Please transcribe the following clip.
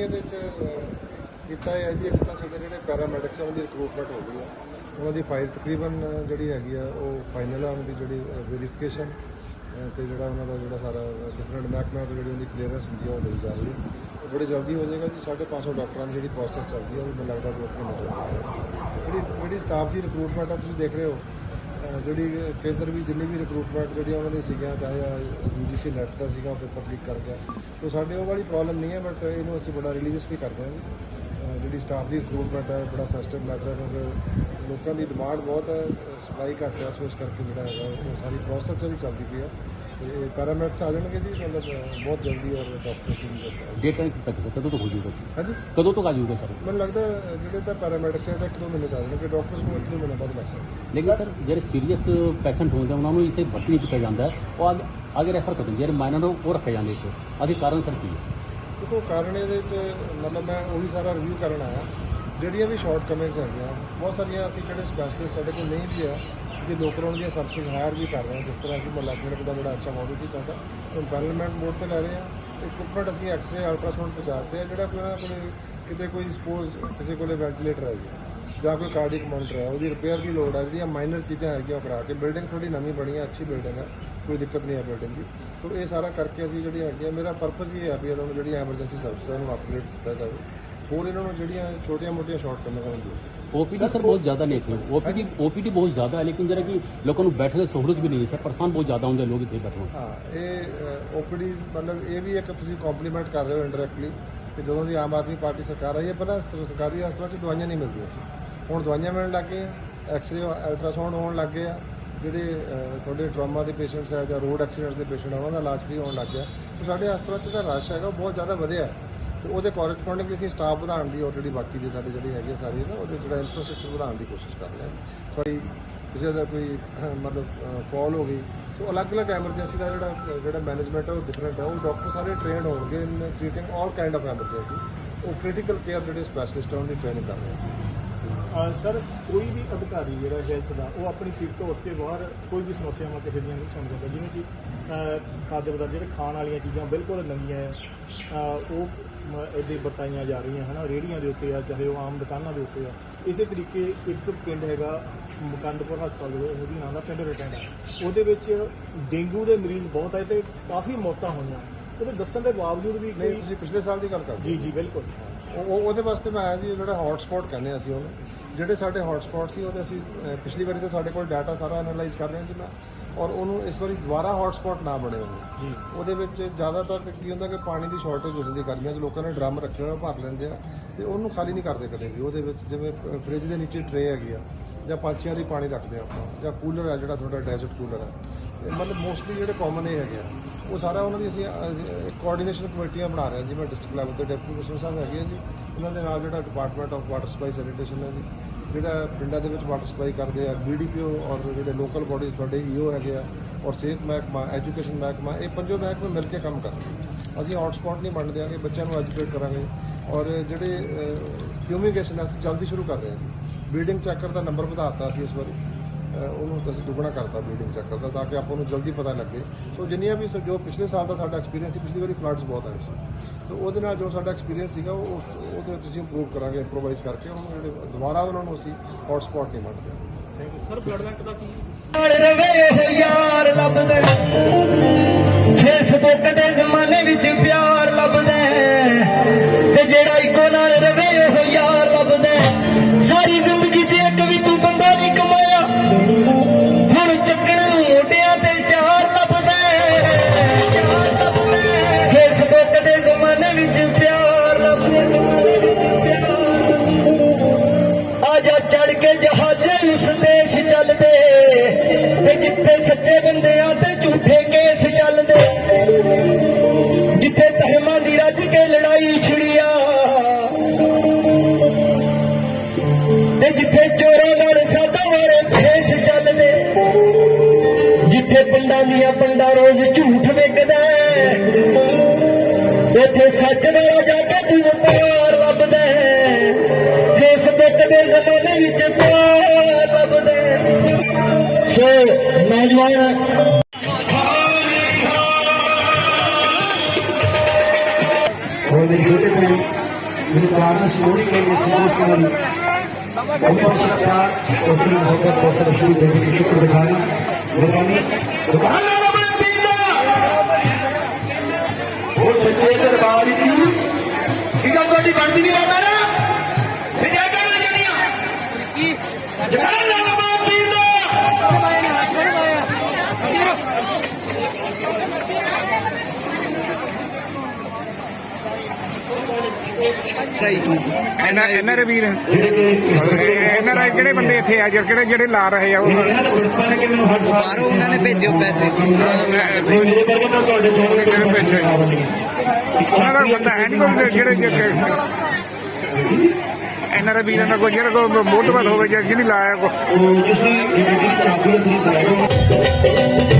ਕਰੀ ਇਹਦੇ ਚ ਅਹ, ਕੀਤਾ ਹੈ ਜੀ ਇੱਕ ਤਾਂ ਸਾਡੇ ਜਿਹੜੇ ਪੈਰਾਮੈਡਿਕਸ ਉਹਨਾਂ ਦੀ ਰਿਕਰੂਟਮੈਂਟ ਹੋ ਗਈ ਆ। ਉਹਨਾਂ ਦੀ ਫਾਈਲ ਤਕਰੀਬਨ ਜਿਹੜੀ ਹੈਗੀ ਆ ਉਹ ਫਾਈਨਲ ਆ ਉਹਨਾਂ ਦੀ ਜਿਹੜੀ ਵੈਰੀਫਿਕੇਸ਼ਨ ਤੇ ਜਿਹੜਾ ਉਹਨਾਂ ਦਾ ਜਿਹੜਾ ਸਾਰਾ ਡਿਫਰੈਂਟ ਮਹਿਕਮਿਆਂ ਤੋਂ ਜਿਹੜੀ ਉਹਦੀ ਕਲੀਅਰੈਂਸ ਹੁੰਦੀ ਆ ਉਹ ਲਈ ਜਾ ਰਹੀ ਹੈ ਉਹ ਬੜੀ ਜਲਦੀ ਹੋ ਜਾਏਗਾ ਜੀ 550 ਡਾਕਟਰਾਂ ਦੀ ਜਿਹੜੀ ਪ੍ਰੋਸੈਸ ਚੱਲਦੀ ਆ ਉਹ ਮੈਨੂੰ ਲੱਗਦਾ ਦੋ ਤਿੰਨ ਮਹੀਨੇ ਜਿਹੜੀ ਜਿਹੜੀ ਸਟਾਫ ਦੀ ਰਿਕਰੂਟਮੈਂਟ ਆ ਤੁਸੀਂ ਦੇਖ ਰਹੇ ਹੋ ਜਿਹੜੀ ਕੇਂਦਰ ਵੀ ਜਿੰਨੀ ਵੀ ਰਿਕਰੂਟਮੈਂਟ ਜਿਹੜੀ ਉਹਨਾਂ ਦੀ ਸੀਗੀਆਂ, ਚਾਹੇ ਯੂਜੀਸੀ ਨੈਟ ਦਾ ਸੀਗਾ ਉਹ ਪੇਪਰ ਲੀਕ ਕਰ ਗਿਆ ਤੋ ਸਾਡੇ ਉਹ ਵਾਲੀ ਪ੍ਰੋਬਲਮ ਨਹੀਂ ਹੈ ਬਟ ਇਹਨੂੰ ਅਸੀਂ ਬੜਾ ਰਿਲੀਜੀਅਸਲੀ ਕਰਦੇ ਹਾਂ ਜੀ। ਜਿਹੜੀ ਸਟਾਫ ਦੀ ਰਿਕਰੂਟਮੈਂਟ ਹੈ, ਬੜਾ ਸਿਸਟਮ ਮੈਟਰ ਹੈ, ਕਿਉਂਕਿ ਲੋਕਾਂ ਦੀ ਡਿਮਾਂਡ ਬਹੁਤ ਹੈ ਸਪਲਾਈ ਘੱਟ ਹੈ ਸੋ ਇਸ ਕਰਕੇ ਜਿਹੜਾ ਹੈਗਾ, ਉਹ ਸਾਰੀ ਪ੍ਰੋਸੈਸ ਜਿਹੜੀ ਚੱਲਦੀ ਪਈ ਹੈ ਤੇ ਪੈਰਾਮੈਡਸ ਆ ਜਾਣਗੇ ਜੀ ਮਤਲਬ ਬਹੁਤ ਜਲਦੀ ਔਰ ਡਾਕਟਰ ਜੀ ਨੂੰ ਡੇਟ ਤੱਕ ਕਦੋਂ ਤੱਕ ਹੋ ਜਾਊਗਾ ਜੀ? ਹਾਂਜੀ? ਕਦੋਂ ਤੱਕ ਆ ਜਾਊਗਾ ਸਰ? ਮੈਨੂੰ ਲੱਗਦਾ ਜਿਹੜੇ ਤਾਂ ਪੈਰਾਮੈਡਿਕਸ ਹੈ ਤਾਂ ਇੱਕ ਦੋ ਮਹੀਨੇ ਚ ਲੇਕਿਨ ਸਰ ਜਿਹੜੇ ਸੀਰੀਅਸ ਪੇਸ਼ੈਂਟ ਹੁੰਦੇ ਉਹਨਾਂ ਨੂੰ ਇੱਥੇ ਭਰਤੀ ਨਹੀਂ ਕੀਤਾ ਜਾਂਦਾ। ਉਹ ਅੱਗੇ ਅੱਗੇ ਰੈਫਰ ਕਰਦੇ ਜਿਹੜੇ ਮਾਈਨਰ ਉਹ ਰੱਖੇ ਜਾਂਦੇ ਇੱਥੇ। ਆਖਿਰ ਕਾਰਨ ਸਰ ਕੀ ਹੈ? ਦੇਖੋ ਕਾਰਨ ਇਹਦੇ ਚ ਮਤਲਬ ਮੈਂ ਉਹੀ ਸਾਰਾ ਰਿਵਿਊ ਕਰਨ ਆਇਆ। ਜਿਹੜੀਆਂ ਵੀ ਸ਼ਾਰਟ ਕਮਿੰਗਸ ਹੈਗੀਆਂ ਬਹੁਤ ਸਾਰੀਆਂ ਅਸੀਂ ਜਿਹੜੇ ਸਪੈਸ਼ਲਿਸਟ ਸਾਡੇ ਕੋਲ ਨਹੀਂ ਵੀ ਆ ਅਸੀਂ ਲੋਕਲ ਦੀਆਂ ਸਰਵਿਸ ਹਾਇਰ ਵੀ ਕਰ ਰਹੇ ਹਾਂ, ਜਿਸ ਤਰ੍ਹਾਂ ਅਸੀਂ ਮੁਹੱਲਾ ਕਲੀਨਿਕ ਦਾ ਬੜਾ ਅੱਛਾ ਮਾਡਲ ਸੀ ਸਾਡਾ। ਕੰਪੈਨਮੈਂਟ ਮੋਡ ਤੇ ਲੈ ਰਹੇ ਹਾਂ। ਇਕਵਿਪਮੈਂਟ ਅਸੀਂ ਐਕਸਰੇ ਅਲਟਰਾਸਾਊਂਡ ਪਹੁੰਚਾਤੇ ਆ, ਜਿਹੜਾ ਕੋਈ ਉਹਨਾਂ ਕੋਲੇ ਕਿਤੇ ਕੋਈ ਸਪੋਜ਼ ਕਿਸੇ ਕੋਲੇ ਵੈਂਟੀਲੇਟਰ ਹੈ, ਜੀ ਜਾਂ ਕੋਈ ਕਾਰਡਿਕ ਮੋਨੀਟਰ ਹੈ, ਉਹਦੀ ਰਿਪੇਅਰ ਦੀ ਲੋੜ ਹੈ, ਜਿਹੜੀਆਂ ਮਾਈਨਰ ਚੀਜ਼ਾਂ ਹੈਗੀਆਂ ਉਹ ਕਰਾ ਕੇ ਬਿਲਡਿੰਗ ਥੋੜੀ ਨਵੀਂ ਬਣੀ ਹੈ, ਅੱਛੀ ਬਿਲਡਿੰਗ ਹੈ, ਕੋਈ ਦਿੱਕਤ ਨਹੀਂ ਹੈ ਬਿਲਡਿੰਗ ਦੀ। ਸੋ ਇਹ ਸਾਰਾ ਕਰਕੇ ਅਸੀਂ ਜਿਹੜੀ ਹੈਗੀ ਆ ਮੇਰਾ ਪਰਪਸ ਇਹ ਹੈ ਵੀ ਇਹਨਾਂ ਨੂੰ ਜਿਹੜੀਆਂ ਐਮਰਜੈਂਸੀ ਸਰਵਿਸ ਨੂੰ ਅਪਗ੍ਰੇਡ ਕੀਤਾ ਜਾਵੇ। ਹੋਰ ਇਹਨਾਂ ਨੂੰ ਜਿਹੜੀਆਂ ਛੋਟੀਆਂ-ਮੋਟੀਆਂ ਸ਼ਾਰਟ ਕਮਿੰਗਾਂ ਨੂੰ ਦਿਓ ओपीडी सर बहुत ज्यादा नहीं थी ओपीडी ओपीडी बहुत ज्यादा है लेकिन जरा कि लोगों को बैठने की सहूलत भी नहीं है सर परेशान बहुत ज्यादा होंगे लोग इतने बैठे ਹਾਂ ਇਹ ਓਪੀਡੀ ਮਤਲਬ ਇਹ ਵੀ ਇੱਕ ਤੁਸੀਂ ਕੰਪਲੀਮੈਂਟ ਕਰ ਰਹੇ ਹੋ ਇਨਡਾਇਰੈਕਟਲੀ ਕਿ ਜਦੋਂ ਦੀ ਆਮ ਆਦਮੀ ਪਾਰਟੀ ਸਰਕਾਰ ਆਈ ਹੈ ਪਹਿਲਾਂ ਸ- ਸਰਕਾਰੀ ਹਸਪਤਾਲਾਂ 'ਚ ਦਵਾਈਆਂ ਨਹੀਂ ਮਿਲਦੀਆਂ ਸੀ ਹੁਣ ਦਵਾਈਆਂ ਮਿਲਣ ਲੱਗ ਗਈਆਂ ਐਕਸ-ਰੇ ਅਲਟਰਾਸਾਊਂਡ ਹੋਣ ਲੱਗ ਗਏ ਆ ਜਿਹੜੇ ਅਹ, ਤੁਹਾਡੇ ਟਰਾਮਾ ਦੇ ਪੇਸ਼ੈਂਟਸ ਹੈ ਜਾਂ ਰੋਡ ਐਕਸੀਡੈਂਟ ਦੇ ਪੇਸ਼ੈਂਟ ਆ ਉਹਨਾਂ ਦਾ ਇਲਾਜ ਵੀ ਹੋਣ ਲੱਗ ਗਿਆ ਸੋ ਸਾਡੇ ਹਸਪਤਾਲਾਂ 'ਚ ਜਿਹੜਾ ਰਸ਼ ਹੈਗਾ ਉਹ ਬਹੁਤ ਜ਼ਿਆਦਾ ਵਧਿਆ ਹੈ ਤੇ ਉਹਦੇ ਕੋਰਸਪੋਂਡਿੰਗ ਅਸੀਂ ਸਟਾਫ ਵਧਾਉਣ ਦੀ ਆਲਰੇਡੀ ਬਾਕੀ ਦੇ ਸਾਡੇ ਜਿਹੜੇ ਹੈਗੇ ਆ ਸਾਰੀ ਨਾ, ਉਹਦੇ ਜਿਹੜਾ ਇਨਫਰਾਸਟ੍ਰਕਚਰ ਵਧਾਉਣ ਦੀ ਕੋਸ਼ਿਸ਼ ਕਰ ਰਹੇ ਹਾਂ ਕੋਈ ਕਿਸੇ ਦਾ ਕੋਈ, ਮਤਲਬ ਕਾਲ ਹੋ ਗਈ, ਸੋ ਅਲੱਗ-ਅਲੱਗ ਐਮਰਜੈਂਸੀ ਦਾ ਜਿਹੜਾ ਜਿਹੜਾ ਮੈਨੇਜਮੈਂਟ ਹੈ ਉਹ ਡਿਫਰੈਂਟ ਹੈ ਉਹ ਡਾਕਟਰ ਸਾਰੇ ਟ੍ਰੇਨਡ ਹੋਣਗੇ in treating all kind of emergency ਉਹ ਕ੍ਰਿਟੀਕਲ ਕੇਅਰ ਜਿਹੜੇ ਸਪੈਸ਼ਲਿਸਟ ਆ ਉਹਨਾਂ ਦੀ ਟ੍ਰੇਨਿੰਗ ਕਰ ਰਹੇ ਹਨ ਅਹ ਸਰ ਕੋਈ ਵੀ ਅਧਿਕਾਰੀ ਜਿਹੜਾ ਹੈਲਥ ਦਾ ਉਹ ਆਪਣੀ ਸੀਟ ਤੋਂ ਉੱਠ ਕੇ ਬਾਹਰ ਕੋਈ ਵੀ ਸਮੱਸਿਆਵਾਂ ਕਿਸੇ ਦੀਆਂ ਨਹੀਂ ਸੁਣ ਸਕਦਾ। ਜਿਵੇਂ ਕਿ ਅਹ ਖਾद्य ਪਦਾਰਥ ਜਿਹੜੇ ਖਾਣ ਵਾਲੀਆਂ ਚੀਜ਼ਾਂ ਬਿਲਕੁਲ ਨਵੀਆਂ ਹੈ ਅਹ ਉਹ ਇਹਦੇ ਬਤਾਈਆਂ ਜਾ ਰਹੀਆਂ ਹਨਾ ਰੇੜੀਆਂ ਦੇ ਉੱਤੇ ਆ ਚਾਹੇ ਉਹ ਆਮ ਦੁਕਾਨਾਂ ਦੇ ਉੱਤੇ ਆ। ਇਸੇ ਤਰੀਕੇ ਇੱਕ ਪਿੰਡ ਹੈਗਾ ਮੁਕੰਦਪੁਰ ਹਸਪਤਾਲ ਦੇ ਉਹਦੀ ਨਾਂ ਦਾ ਪਿੰਡ ਰਟੈਂਡਾ ਉਹਦੇ ਵਿੱਚ ਡੇਂਗੂ ਦੇ ਮਰੀਜ਼ ਬਹੁਤ ਆਏ ਤੇ ਕਾਫੀ ਮੌਤਾਂ ਹੋਈਆਂ। ਉਹਦੇ ਦੱਸਣ ਦੇ ਬਾਵਜੂਦ ਵੀ ਨਹੀਂ ਕੋਈ ਤੁਸੀਂ ਪਿਛਲੇ ਸਾਲ ਦੀ ਗੱਲ ਕਰਦੇ ਜੀ ਜੀ ਬਿਲਕੁਲ। ਉਹ ਉਹ- ਉਹਦੇ ਵਾਸਤੇ ਮੈਂ ਆਇਆ ਜੀ ਜਿਹੜਾ ਹੌਟ ਸਪੌਟ ਕਹਿੰਦੇ ਹਾਂ ਅਸੀਂ ਉਹਨੂੰ। ਜਿਹੜੇ ਸਾਡੇ ਹੌਟ ਸਪੌਟ ਸੀ ਉਹਦੇ ਅਸੀਂ ਅਹ, ਪਿਛਲੀ ਵਾਰੀ ਤਾਂ ਸਾਡੇ ਕੋਲ ਡਾਟਾ ਸਾਰਾ ਐਨਾਲਾਈਜ਼ ਕਰ ਰਹੇ ਹਾਂ ਜੀ ਮੈਂ। ਔਰ ਉਹਨੂੰ ਇਸ ਵਾਰੀ ਦੁਬਾਰਾ ਹੌਟ ਸਪੌਟ ਨਾ ਬਣੇ ਜੀ। ਉਹਦੇ ਵਿੱਚ ਜ਼ਿਆਦਾਤਰ ਕੀ ਹੁੰਦਾ ਕਿ ਪਾਣੀ ਦੀ ਸ਼ਾਰਟੇਜ ਹੋ ਜਾਂਦੀ ਗਰਮੀਆਂ 'ਚ ਲੋਕਾਂ ਨੇ ਡਰਮ ਰੱਖੇ ਹੋਏ ਆ, ਭਰ ਲੈਂਦੇ ਆ। ਤੇ ਉਹਨੂੰ ਖਾਲੀ ਨਹੀਂ ਕਰਦੇ ਕਦੇ ਵੀ। ਉਹਦੇ ਵਿੱਚ ਜਿਵੇਂ ਫ੍ਰਿਜ ਦੇ ਨੀਚੇ ਟਰੇ ਹੈਗੀ ਆ ਜਾਂ ਪੰਛੀਆਂ ਲਈ ਪਾਣੀ ਰੱਖਦੇ ਆ ਆਪਾਂ। ਜਾਂ ਕੂਲਰ ਆ ਜਿਹੜਾ ਤੁਹਾਡਾ ਡੈਜ਼ਰਟ ਕੂਲਰ ਹੈ ਇਹ ਮਤਲਬ ਮੋਸਟਲੀ ਜਿਹੜੇ ਕਾਮਨ ਇਹ ਹੈਗੇ ਆ। ਉਹ ਸਾਰਾ ਉਹਨਾਂ ਦੀ ਅਸੀਂ ਕੋਆਰਡੀਨੇਸ਼ਨ ਕਮੇਟੀਆਂ ਬਣਾ ਰਹੇ ਹਾਂ ਜਿਵੇਂ ਡਿਸਟ੍ਰਿਕਟ ਲੈਵਲ ਤੇ ਡਿਪਟੀ ਕਮਿਸ਼ਨਰ ਸਾਹਿਬ ਹੈਗੇ ਆ ਜੀ। ਉਹਨਾਂ ਦੇ ਨਾਲ ਜਿਹੜਾ department of water supply sanitation ਹੈ ਜੀ, ਜਿਹੜਾ ਪਿੰਡਾਂ ਦੇ ਵਿੱਚ ਵਾਟਰ ਸਪਲਾਈ ਕਰਦੇ ਆ ਬੀਡੀਪੀਓ ਔਰ ਜਿਹੜੇ ਲੋਕਲ ਬਾਡੀਜ਼ ਤੁਹਾਡੇ ਈਓ ਹੈਗੇ ਆ, ਔਰ ਸਿਹਤ ਮਹਿਕਮਾ ਐਜੂਕੇਸ਼ਨ ਮਹਿਕਮਾ, ਇਹ ਪੰਜੋ ਮਹਿਕਮੇ ਮਿਲ ਕੇ ਕੰਮ ਕਰਦੇ ਅਸੀਂ ਹੌਟਸਪੌਟ ਨਹੀਂ ਬਣ ਦਿਆਂਗੇ, ਬੱਚਿਆਂ ਨੂੰ ਐਜੂਕੇਟ ਕਰਾਂਗੇ। ਔਰ ਜਿਹੜੇ ਫਿਊਮੀਗੇਸ਼ਨ ਅਸੀਂ ਜਲਦੀ ਸ਼ੁਰੂ ਕਰ ਰਹੇ ਹਾਂ ਜੀ। ਬੀਡਿੰਗ ਚੈਕਰ ਦਾ ਨੰਬਰ ਵਧਾਤਾ ਅਸੀਂ ਇਸ ਵਾਰੀ। ਉਹਨੂੰ ਅਸੀਂ ਦੁੱਗਣਾ ਕਰਤਾ ਬੀਡਿੰਗ ਚੈੱਕਰ ਦਾ ਤਾਂ ਕਿ ਆਪਾਂ ਨੂੰ ਜਲਦੀ ਪਤਾ ਲੱਗੇ। ਸੋ ਜਿੰਨੀਆਂ ਵੀ ਜੋ ਪਿਛਲੇ ਸਾਲ ਦਾ ਸਾਡਾ ਐਕਸਪੀਰੀਅੰਸ ਸੀ ਪਿਛਲੀ ਵਾਰੀ ਫਲੱਡਸ ਬਹੁਤ ਆਏ ਸੀ। ਤੇ ਉਹਦੇ ਨਾਲ ਜੋ ਸਾਡਾ ਐਕਸਪੀਰੀਅੰਸ ਸੀਗਾ ਉਹ ਉਹਦੇ ਵਿੱਚ ਅਸੀਂ ਇੰਪਰੂਵ ਕਰਾਂਗੇ ਇੰਪਰੋਵਾਈਜ਼ ਕਰਕੇ ਉਹਨੂੰ ਜਿਹੜੇ ਦੁਬਾਰਾ ਉਹਨਾਂ ਨੂੰ ਅਸੀਂ ਹੌਟ ਸਪੌਟ ਨਹੀਂ ਮੰਨਦੇ ਨਾਲ ਰਵੇ ਹੋ ਯਾਰ ਲੱਭਦਾ। ਫੇਸਬੁੱਕ ਦੇ ਜ਼ਮਾਨੇ ਵਿੱਚ ਪਿਆਰ ਲੱਭਦਾ। ਤੇ ਜਿਹੜਾ ਇੱਕੋ ਨਾਲ ਮੇਰੇ ਛੋਟੇ ਭਾਈ ਮੇਰੇ ਪ੍ਰਾਣ ਸ਼੍ਰੋਮਣੀ ਕਮੇਟੀ ਸੰਤੋਸ਼ ਕੁਮਾਰ ਬਹੁਤ ਸਰਕਾਰ ਉਸ ਨੂੰ ਬਹੁਤ ਬਹੁਤ ਸ਼ੁਰੂ ਦੇ ਕੇ ਸ਼ੁਕਰ ਦਿਖਾਣਾ ਗੁਰਬਾਨੀ ਦੁਕਾਨ ਨਾਲ ਆਪਣੇ ਪੀਰ ਦਾ ਉਹ ਸੱਚੇ ਦਰਬਾਰੀ ਦੀ ਕੀ ਗੱਲ ਤੁਹਾਡੀ ਬਣਦੀ ਨਹੀਂ ਬਾਬਾ ਨਾ ਫਿਰ ਜਾ ਕੇ ਜਗੜੀਆਂ ਜਗੜਾ ਇਹਨਾਂ ਇਹਨਾਂ ਰਵੀਰ ਜਿਹੜੇ ਕਿ ਇਸ ਐਨਆਰਆਈ ਕਿਹੜੇ ਬੰਦੇ ਇੱਥੇ ਆ ਜਿਹੜੇ ਕਿਹੜੇ ਜਿਹੜੇ ਲਾ ਰਹੇ ਆ ਉਹ? ਇਹਨਾਂ ਦਾ ਗਰੁੱਪਾਂ ਨੇ ਕਿ ਮੈਨੂੰ ਹਰ ਸਾਲ ਬਾਹਰੋਂ ਉਹਨਾਂ ਨੇ ਭੇਜਿਓ ਪੈਸੇ। ਮੇਰੇ ਕਰਕੇ ਤਾਂ ਤੁਹਾਡੇ ਤੋਂ ਕਿਹੜੇ ਪੈਸੇ? ਉਹਨਾਂ ਦਾ ਬੰਦਾ ਹੈ ਨਹੀਂ ਕੋਈ ਜਿਹੜੇ ਦਾ ਕੋਈ ਜਿਹੜਾ ਕੋਈ ਮੋਟਵਲ ਹੋਵੇ ਜਾਂ ਜਿਹਨੇ ਲਾਇਆ ਕੋ ਜਿਸ ਦੀ ਕਾਬਲੀਅਤ ਨਹੀਂ